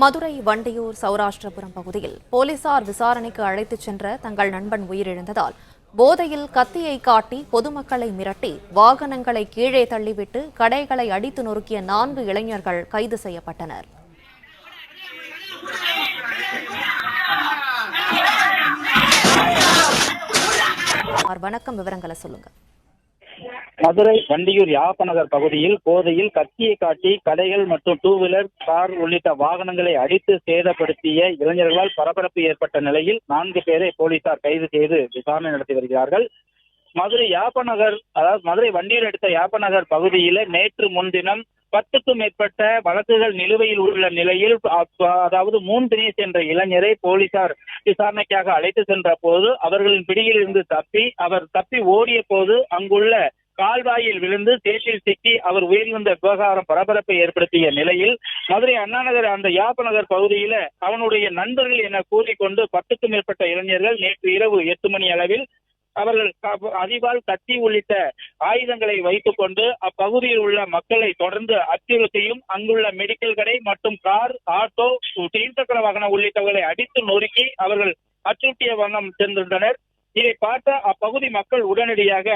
மதுரை வண்டியூர் சௌராஷ்டிரபுரம் பகுதியில் போலீசார் விசாரணைக்கு அழைத்துச் சென்ற தங்கள் நண்பன் உயிரிழந்ததால் போதையில் கத்தியை காட்டி பொதுமக்களை மிரட்டி வாகனங்களை கீழே தள்ளிவிட்டு கடைகளை அடித்து நொறுக்கிய நான்கு இளைஞர்கள் கைது செய்யப்பட்டனர். வணக்கம் விவரங்களை சொல்லுங்க மதுரை வண்டியூர் யாப்பநகர் பகுதியில் போதையில் கத்தியை காட்டி கடைகள் மற்றும் டூ வீலர் கார் உள்ளிட்ட வாகனங்களை அடித்து சேதப்படுத்திய இளைஞர்களால் பரபரப்பு ஏற்பட்ட நிலையில் நான்கு பேரை போலீசார் கைது செய்து விசாரணை நடத்தி வருகிறார்கள். மதுரை யாப்பநகர் அதாவது மதுரை வண்டியூர் எடுத்த யாப்பநகர் பகுதியில நேற்று முன்தினம் பத்துக்கும் மேற்பட்ட வழக்குகள் நிலுவையில் உள்ள நிலையில் அதாவது மூன் தினேஷ் என்ற இளைஞரை போலீசார் விசாரணைக்காக அழைத்து சென்ற போது அவர்களின் பிடியில் இருந்து தப்பி அவர் தப்பி ஓடிய போது அங்குள்ள கால்வாயில் விழுந்து சேற்றில் சிக்கி அவர் உயிரிழந்த விவகாரம் பரபரப்பை ஏற்படுத்திய நிலையில் மதுரை அண்ணாநகர் அந்த யாப்பநகர் பகுதியில அவனுடைய நண்பர்கள் என கூறிக்கொண்டு பத்துக்கும் மேற்பட்ட இளைஞர்கள் நேற்று இரவு எட்டு மணி அளவில் அவர்கள் அதிபால் கத்தி உள்ளிட்ட ஆயுதங்களை வைத்துக் கொண்டு அப்பகுதியில் உள்ள மக்களை தொடர்ந்து அச்சுறுத்தியும் அங்குள்ள மெடிக்கல் கடை மற்றும் கார் ஆட்டோ இருசக்கர வாகனம் உள்ளிட்டவர்களை அடித்து நொறுக்கி அவர்கள் அச்சுறுத்திய வண்ணம் சென்றிருந்தனர் இதை பார்த்த அப்பகுதி மக்கள் உடனடியாக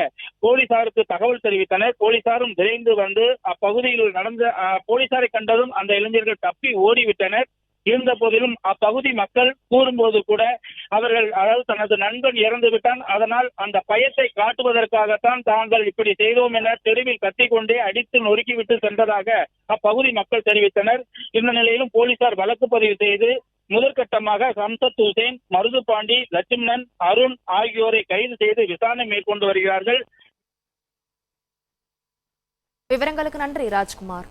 போலீசாருக்கு தகவல் தெரிவித்தனர். போலீசாரும் விரைந்து வந்து அப்பகுதியில் நடந்த போலீசாரை கண்டதும் அந்த இளைஞர்கள் தப்பி ஓடிவிட்டனர். இருந்த போதிலும் அப்பகுதி மக்கள் கூறும்போது கூட அவர்கள் அதாவது தனது நண்பன் இறந்து விட்டான். அதனால் அந்த பயத்தை காட்டுவதற்காகத்தான் தாங்கள் இப்படி செய்தோம் என தெருவில் கத்திக்கொண்டே அடித்து நொறுக்கிவிட்டு சென்றதாக அப்பகுதி மக்கள் தெரிவித்தனர். இந்த நிலையிலும் போலீசார் வழக்கு பதிவு செய்து முதற்கட்டமாக சம்சத் ஹுசேன் மருது பாண்டி லட்சுமணன் அருண் ஆகியோரை கைது செய்து விசாரணை மேற்கொண்டு வருகிறார்கள். விவரங்களுக்கு நன்றி ராஜ்குமார்.